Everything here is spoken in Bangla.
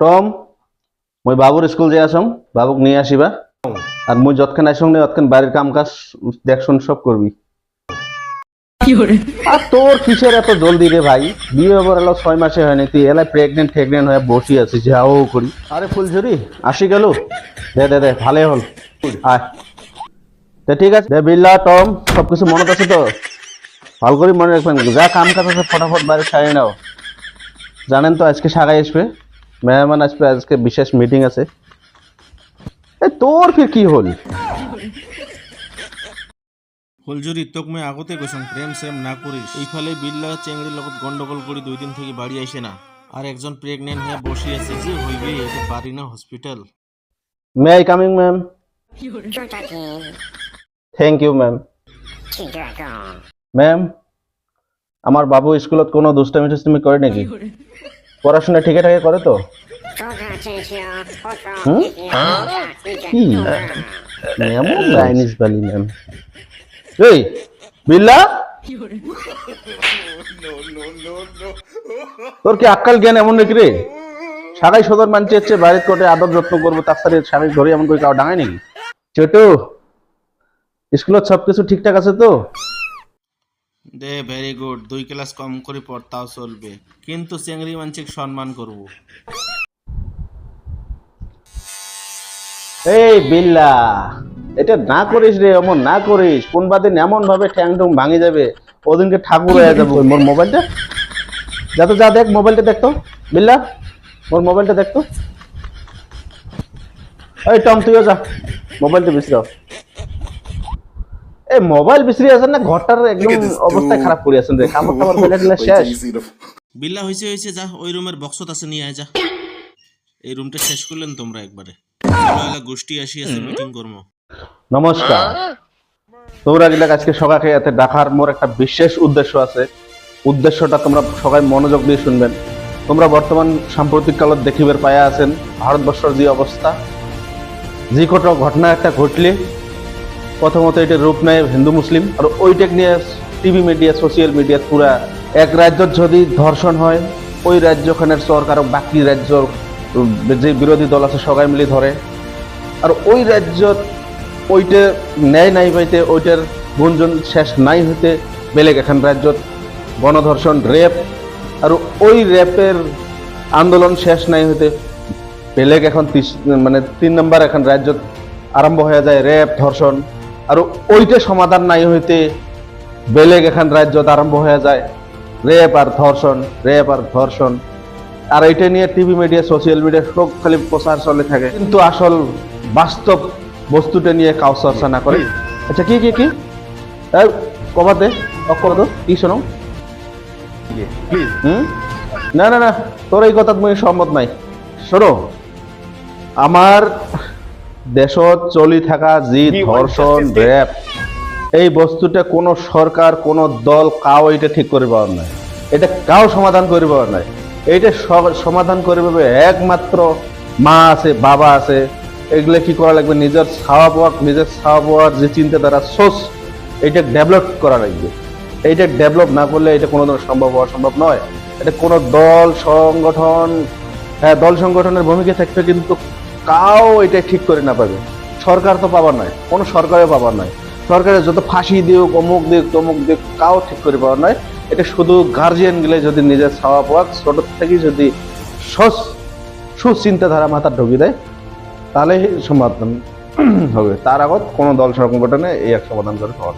টম, মই বাবুর স্কুল যে আসম বাবুক নিয়ে আসিবা। আর মই যতক্ষণ আসম নি অতক্ষণ বাড়ির কাম কাজ দেখশুন সব করবি। আর তোর কিসের এত জলদি রে ভাই? বিয়ে হবার এলো ছয় মাসে হয়নি তুই এলাই প্রেগনেন্ট টেগনেন্ট হয়ে বসি আছিস, যাও করি। আরে ফুলঝুরি, আসি গেল? দে দে দে ভালোই হল। আয়। তা ঠিক আছে, দে, বিল্লা, টম সব কিছু মনে আছে তো? ভালো করে মনে রাখবেন, যা কাম কাজ আছে, ফটাফট বাড়ি সারি নাও। জানেন তো আজকে সাগাই আসবে। মেহমান আসবে আজকে বিশেষ মিটিং আছে। এ তোর ফির কি হল? ফুলজুরি তোক মই আগতে কৈছো প্রেম সেম না করিস। এইফালে বিল্লা চেংড়ির লগত গন্ডগোল করে দুই দিন থেকে বাড়ি আইসে না। আর একজন প্রেগনেন্ট হয়ে বসে আছে যে হইবে এটা পারি না hospital may I coming ma'am thank you ma'am ma'am আমার বাবু স্কুলত কোনো দুষ্টামি টুষ্টামি করে নাকি? পড়াশোনা ঠাকে করে তো? তোর কি আক্কাল জ্ঞান এমন নাকি রে? সাগাই সদর মানছে হচ্ছে বাইরের কোটে আদর যত্ন করব, তার সাথে স্বামী ধরে এমন করে কাউ ডাঙায় নাকি? ছোটু, স্কুলত সবকিছু ঠিকঠাক আছে তো? দে ভেরি গুড দুই ক্লাস কম করে পড়তাও চলবে। কিন্তু চেংড়ি মানসিক সম্মান করব। এই বিল্লা, এটা না করিস রে এমন না করিস। কোন বাদিন এমন ভাবে ঠ্যাং টুং ভাঙে যাবে। ওদিনকে ঠাকুর হয়ে যাবে। মোর মোবাইলটা? যা তো যা দেখ, মোবাইলটা দেখতো বিল্লা মোর মোবাইলটা দেখতো এই টম, তুইও যা। মোবাইলটা বিছরাও এই মোবাইল বিছরি আছেন না ঘরটার একদম অবস্থা খারাপ করে আছেন রে খাবার খাবার ফেলে দিলে শেষ। বিল্লা হয়েছে হয়েছে যা ওই রুমের বক্সত আছে নিয়ে আয় যা। এই রুমটা শেষ করলেন তোমরা একবারে গোষ্ঠী আসিয়াছে মিটিং করব নমস্কার তোমরা গিলা আজকে সকালে এতে ডাকার মোর একটা বিশেষ উদ্দেশ্য আছে। উদ্দেশ্যটা তোমরা সবাই মনোযোগ দিয়ে শুনবেন। তোমরা বর্তমান সাম্প্রতিক কালত দেখিবার পায়া আছেন ভারতবর্ষের যে অবস্থা যে কোনো ঘটনা একটা ঘটলে প্রথমত এটা রূপ নেয় হিন্দু মুসলিম, আর ওইটাক নিয়ে টিভি মিডিয়া, সোশ্যাল মিডিয়া পুরা এক রাজ্যত যদি ধর্ষণ হয়, ওই রাজ্যখানের সরকার বাকি রাজ্য যে বিরোধী দল আছে সবাই মিলে ধরে। আর ওই রাজ্যত ওইটা ন্যায় নাই পাইতে, ওইটার গুঞ্জন শেষ নাই হইতে বেলেগ এখন রাজ্যত গণধর্ষণ, রেপ, আর ওই রেপের আন্দোলন শেষ নাই হইতে বেলেগ এখন মানে তিন নম্বর এখন রাজ্যত আরম্ভ হয়ে যায় রেপ, ধর্ষণ। আর ওইটা সমাধান নাই হইতে বেলেগ এখন রাজ্যত আরম্ভ হয়ে যায়। রেপ আর ধর্ষণ, রেপ আর ধর্ষণ। আর এটা নিয়ে টিভি মিডিয়া, সোশ্যাল মিডিয়া সব খালি প্রচার চলে থাকে। কিন্তু আসল বাস্তব বস্তুটা নিয়ে কাউ চর্চা না করে। আচ্ছা কি কি কি? কবাতে তো কি শোনো? না না না, তোর এই কথা মুই সম্মত নাই। শোনো, আমার দেশত চলি থাকা যি ধর্ষণ রেপ এই বস্তুটা কোনো সরকার কোনো দল কাও এটা ঠিক করে পাওয়ার নাই। এটা কাও সমাধান করে পাওয়ার নাই। এইটা সমাধান করে পাবে একমাত্র মা আছে বাবা আছে। এগুলো কি করা লাগবে? নিজের খাওয়া পাওয়া নিজের খাওয়া পাওয়ার যে চিন্তাধারা সোর্স এটা ডেভেলপ করা লাগবে। এইটা ডেভেলপ না করলে এটা কোনো দিন সম্ভব হওয়া সম্ভব নয় এটা কোনো দল সংগঠন হ্যাঁ দল সংগঠনের ভূমিকা থাকবে কিন্তু কাও এটা ঠিক করে না পাবে। সরকার তো পাবার নয়, কোনো সরকারে পাবার নয়। সরকারের যত ফাঁসি দিক অমুক দিক তমুক দিক কাও ঠিক করে পাওয়ার নয়। এটা শুধু গার্জিয়ান গেলে যদি নিজের ছাওয়া পাওয়া ছোট থেকেই যদি সস সুচিন্তাধারা মাথা ঢুকিয়ে দেয় তাহলে সমাধান হবে। তার আগত কোনো দল সংগঠনে এই এক সমাধান করে পাওয়া।